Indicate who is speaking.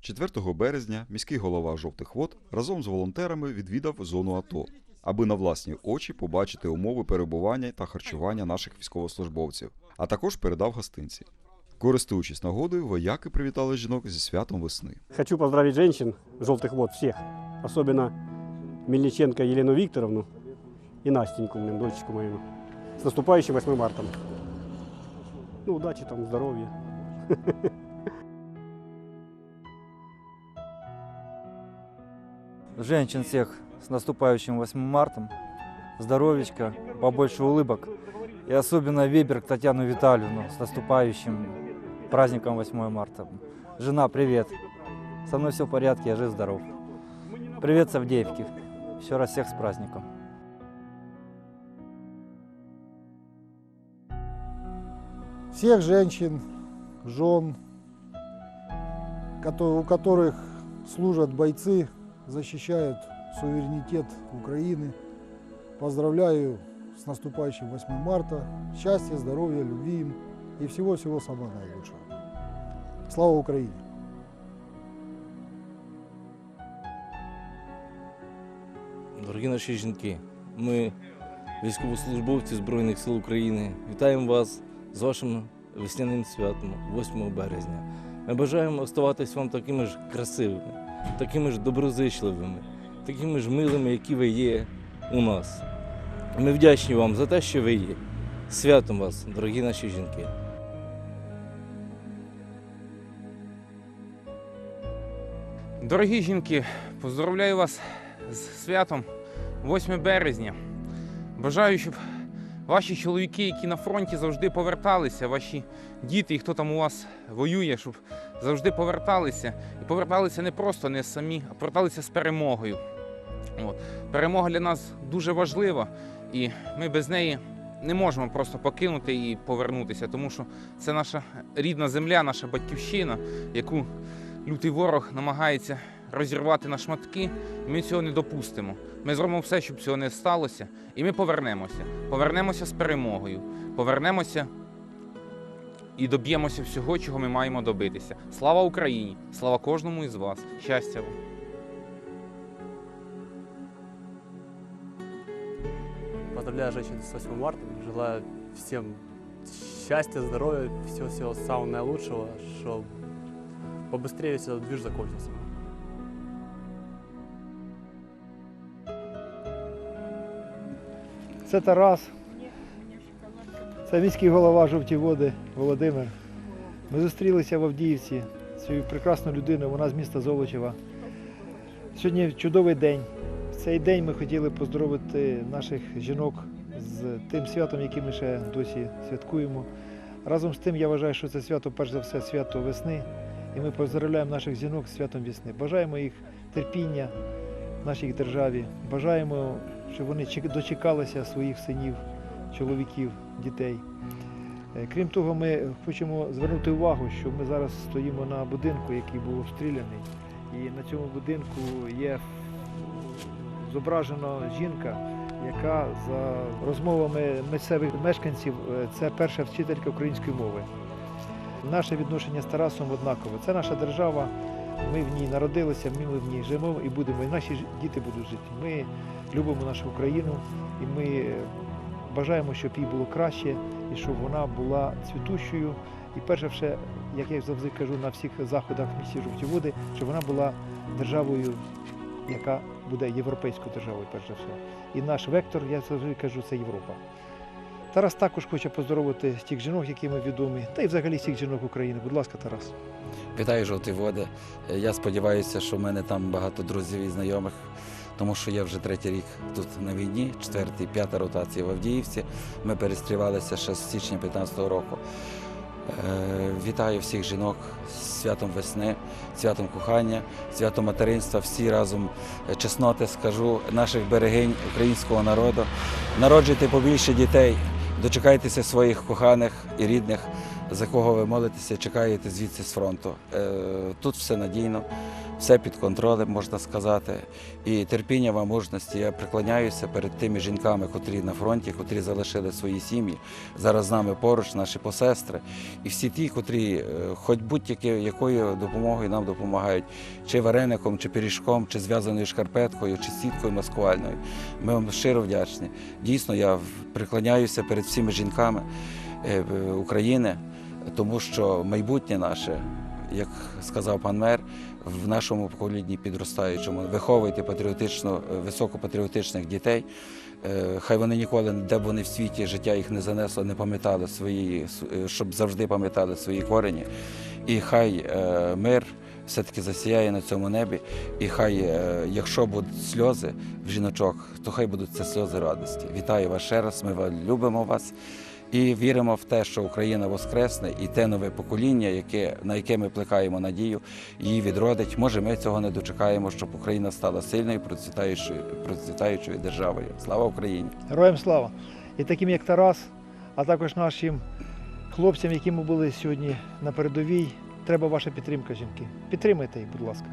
Speaker 1: 4 березня міський голова жовтих вод разом з волонтерами відвідав зону АТО, аби на власні очі побачити умови перебування та харчування наших військовослужбовців, а також передав гостинці. Користуючись нагодою, вояки привітали жінок зі святом весни.
Speaker 2: Хочу поздравить женщин желтых вод всех, особенно Мельниченко Елену Викторовну и Настеньку, дочечку мою, с наступающим 8 марта. Ну, удачи там, здоровья.
Speaker 3: Женщин всех с наступающим 8 марта. Здоровечка, побольше улыбок. И особенно Веберг Татьяну Витальевну с наступающим праздником 8 марта. Жена, привет. Со мной все в порядке, я жив-здоров. Привет, Савдеевки. Еще раз всех с праздником.
Speaker 4: всех женщин, жен, у которых служат бойцы, защищают суверенитет Украины. Поздравляю с наступающим 8 марта. Счастья, здоровья, любви им и всего-всего самого наилучшего. Слава Украине!
Speaker 5: Дорогі наші жінки, ми, військовослужбовці Збройних сил України, вітаємо вас з вашим весняним святом 8 березня. Ми бажаємо оставатись вам такими ж красивими, такими ж доброзичливими, такими ж милими, які ви є у нас. Ми вдячні вам за те, що ви є. Святом вас, дорогі наші жінки.
Speaker 6: Дорогі жінки, поздравляю вас з святом 8 березня. Бажаю, щоб ваші чоловіки, які на фронті завжди поверталися, ваші діти, і хто там у вас воює, щоб завжди поверталися. І поверталися не просто не самі, а поверталися з перемогою. От. Перемога для нас дуже важлива, і ми без неї не можемо просто покинути і повернутися, тому що це наша рідна земля, наша батьківщина, яку лютий ворог намагається розірвати на шматки, і ми цього не допустимо. Ми зробимо все, щоб цього не сталося, і ми повернемося. Повернемося з перемогою, повернемося і доб'ємося всього, чого ми маємо добитися. Слава Україні! Слава кожному із вас! Щастя вам!
Speaker 7: Поздравляю женщин с 8 марта. Желаю всем счастья, здоровья, всего-всего самого наилучшего, чтобы побыстрее весь этот движ закончился.
Speaker 8: Це Тарас. Це міський голова жовті води Володимир. Ми зустрілися в Авдіївці з цією прекрасною людиною, вона з міста Золочева. Сьогодні чудовий день. В цей день ми хотіли поздоровити наших жінок з тим святом, яке ми ще досі святкуємо. Разом з тим я вважаю, що це свято, перш за все, свято весни. І ми поздравляємо наших жінок з святом весни. Бажаємо їх терпіння в нашій державі. Бажаємо, щоб вони дочекалися своїх синів, чоловіків, дітей. Е, Крім того, ми хочемо звернути увагу, що ми зараз стоїмо на будинку, який був обстріляний. І на цьому будинку є зображена жінка, яка за розмовами місцевих мешканців е, це перша вчителька української мови. Наше відношення з Тарасом однакове. Це наша держава. Ми в ній народилися, ми в ній живемо і будемо. І наші діти будуть жити. Ми любимо нашу Україну і ми е, бажаємо, щоб їй було краще і щоб вона була цвітущою. І перше все, як я завжди кажу на всіх заходах в місті Жовті Води, щоб вона була державою, яка буде європейською державою, перш за все. І наш вектор, я завжди кажу, це Європа. Тарас також хоче поздоровити тих жінок, які ми відомі, та й взагалі всіх жінок України. Будь ласка, Тарас.
Speaker 9: Вітаю жовті води. Я сподіваюся, що в мене там багато друзів і знайомих, тому що я вже третій рік тут на війні, четвертий, п'ята ротація в Авдіївці. Ми перестрівалися ще з січня 15-го року. Е, Вітаю всіх жінок з святом весни, святом кохання, святом материнства. Всі разом е, чесноти скажу наших берегинь українського народу. Народжуйте побільше дітей, дочекайтеся своїх коханих і рідних. За кого ви молитеся, чекаєте звідси з фронту. Е, Тут все надійно, все під контролем, можна сказати. І терпіння вам мужності. Я приклоняюся перед тими жінками, котрі на фронті, котрі залишили свої сім'ї. Зараз з нами поруч, наші посестри. І всі ті, котрі е, хоч будь-якою допомогою нам допомагають, чи вареником, чи пиріжком, чи зв'язаною шкарпеткою, чи сіткою маскувальною. Ми вам щиро вдячні. Дійсно, я приклоняюся перед всіма жінками е, України, тому що майбутнє наше, як сказав пан мер, в нашому поколінні підростаючому, виховуйте патріотично, високопатріотичних дітей. Е, Хай вони ніколи, де б вони в світі життя їх не занесло, не пам'ятали свої, е, щоб завжди пам'ятали свої корені. І хай е, мир все-таки засіяє на цьому небі. І хай, якщо будуть сльози в жіночок, то хай будуть це сльози радості. Вітаю вас ще раз. Ми любимо вас і віримо в те, що Україна воскресне, і те нове покоління, яке, на яке ми плекаємо надію, її відродить. Може, ми цього не дочекаємо, щоб Україна стала сильною, процвітаючою, процвітаючою державою. Слава Україні!
Speaker 8: Героям слава! І таким як Тарас, а також нашим хлопцям, які ми були сьогодні на передовій, треба ваша підтримка, жінки. Підтримайте їх, будь ласка.